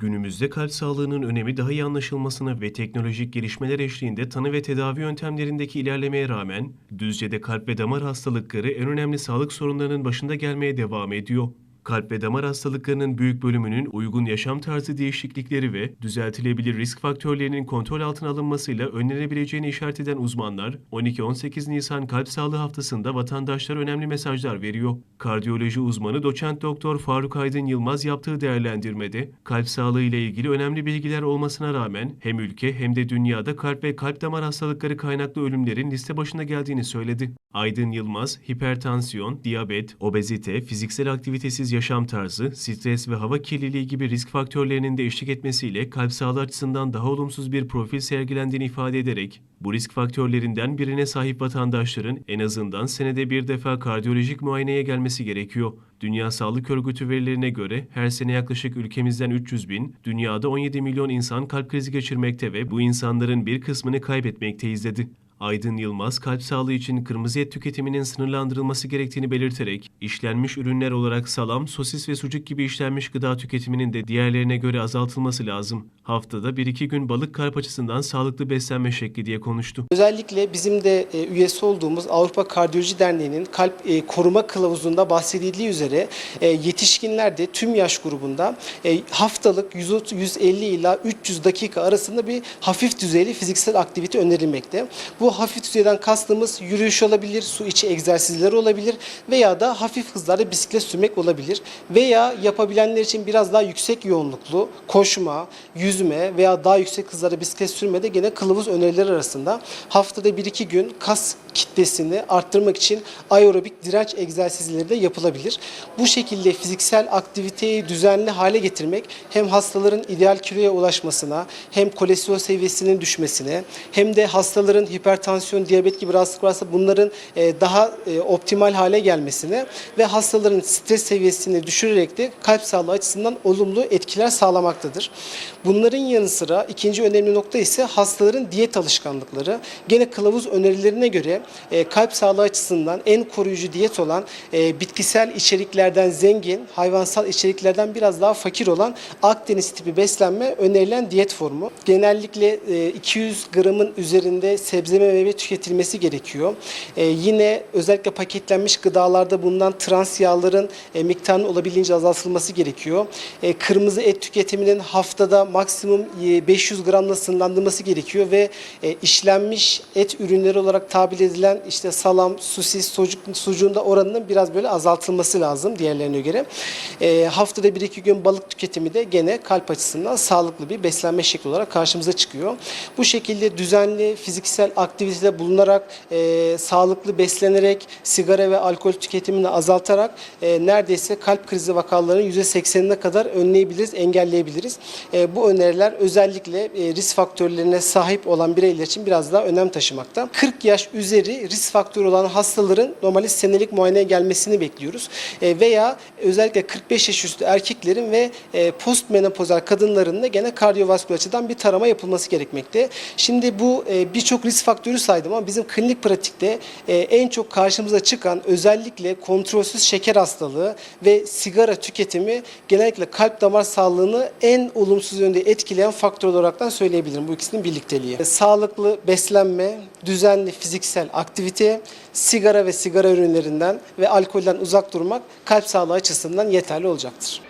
Günümüzde kalp sağlığının önemi daha iyi anlaşılmasına ve teknolojik gelişmeler eşliğinde tanı ve tedavi yöntemlerindeki ilerlemeye rağmen Düzce'de kalp ve damar hastalıkları en önemli sağlık sorunlarının başında gelmeye devam ediyor. Kalp ve damar hastalıklarının büyük bölümünün uygun yaşam tarzı değişiklikleri ve düzeltilebilir risk faktörlerinin kontrol altına alınmasıyla önlenebileceğini işaret eden uzmanlar, 12-18 Nisan Kalp Sağlığı Haftası'nda vatandaşlara önemli mesajlar veriyor. Kardiyoloji uzmanı doçent doktor Faruk Aydın Yılmaz yaptığı değerlendirmede, kalp sağlığı ile ilgili önemli bilgiler olmasına rağmen hem ülke hem de dünyada kalp ve kalp damar hastalıkları kaynaklı ölümlerin liste başına geldiğini söyledi. Aydın Yılmaz, hipertansiyon, diyabet, obezite, fiziksel aktivitesiz yaşam tarzı, stres ve hava kirliliği gibi risk faktörlerinin de eşlik etmesiyle kalp sağlığı açısından daha olumsuz bir profil sergilendiğini ifade ederek, bu risk faktörlerinden birine sahip vatandaşların en azından senede bir defa kardiyolojik muayeneye gelmesi gerekiyor. Dünya Sağlık Örgütü verilerine göre her sene yaklaşık ülkemizden 300 bin, dünyada 17 milyon insan kalp krizi geçirmekte ve bu insanların bir kısmını kaybetmekteyiz dedi. Aydın Yılmaz, kalp sağlığı için kırmızı et tüketiminin sınırlandırılması gerektiğini belirterek, işlenmiş ürünler olarak salam, sosis ve sucuk gibi işlenmiş gıda tüketiminin de diğerlerine göre azaltılması lazım. Haftada 1-2 gün balık kalp açısından sağlıklı beslenme şekli diye konuştu. Özellikle bizim de e, üyesi olduğumuz Avrupa Kardiyoloji Derneği'nin kalp e, koruma kılavuzunda bahsedildiği üzere e, yetişkinlerde tüm yaş grubunda haftalık 130 150 ila 300 dakika arasında bir hafif düzeyli fiziksel aktivite önerilmekte. Bu hafif düzeyden kastımız yürüyüş olabilir, su içi egzersizleri olabilir veya da hafif hızlarda bisiklet sürmek olabilir. Veya yapabilenler için biraz daha yüksek yoğunluklu koşma, yüzme veya daha yüksek hızlarda bisiklet sürme de gene kılavuz önerileri arasında. Haftada 1-2 gün kas kitlesini arttırmak için aerobik direnç egzersizleri de yapılabilir. Bu şekilde fiziksel aktiviteyi düzenli hale getirmek hem hastaların ideal kiloya ulaşmasına hem kolesterol seviyesinin düşmesine hem de hastaların hipertansiyon, diyabet gibi rahatsızlık varsa bunların e, daha e, optimal hale gelmesine ve hastaların stres seviyesini düşürerek de kalp sağlığı açısından olumlu etkiler sağlamaktadır. Bunların yanı sıra ikinci önemli nokta ise hastaların diyet alışkanlıkları. Gene kılavuz önerilerine göre e, kalp sağlığı açısından en koruyucu diyet olan e, bitkisel içeriklerden zengin, hayvansal içeriklerden biraz daha fakir olan Akdeniz tipi beslenme önerilen diyet formu. Genellikle e, 200 gramın üzerinde sebze ve meyve tüketilmesi gerekiyor. E, yine özellikle paketlenmiş gıdalarda bulunan trans yağların e, miktarının olabildiğince azaltılması gerekiyor. E, kırmızı et tüketiminin haftada maksimum e, 500 gramla sınırlandırılması gerekiyor ve e, işlenmiş et ürünleri olarak tabir edilen işte salam, sosis, sucuk, sucuğun da oranının biraz böyle azaltılması lazım diğerlerine göre. E, haftada bir iki gün balık tüketimi de gene kalp açısından sağlıklı bir beslenme şekli olarak karşımıza çıkıyor. Bu şekilde düzenli fiziksel aktivitede bulunarak, e, sağlıklı beslenerek, sigara ve alkol tüketimini azaltarak e, neredeyse kalp krizi vakalarının %80'ine kadar önleyebiliriz, engelleyebiliriz. E, bu öneriler özellikle e, risk faktörlerine sahip olan bireyler için biraz daha önem taşımakta. 40 yaş üzeri risk faktörü olan hastaların normalde senelik muayeneye gelmesini bekliyoruz. E, veya özellikle 45 yaş üstü erkeklerin ve e, postmenopozal kadınların da gene kardiyovasküler açıdan bir tarama yapılması gerekmekte. Şimdi bu e, birçok risk faktörü saydım ama bizim klinik pratikte e, en çok karşımıza çıkan özellikle kontrolsüz şeker hastalığı ve sigara tüketimi genellikle kalp damar sağlığını en olumsuz yönde etkileyen faktör olaraktan söyleyebilirim bu ikisinin birlikteliği. E, Sağlıklı beslenme, düzenli fiziksel aktivite, sigara ve sigara ürünlerinden ve alkolden uzak durmak kalp sağlığı açısından yeterli olacaktır.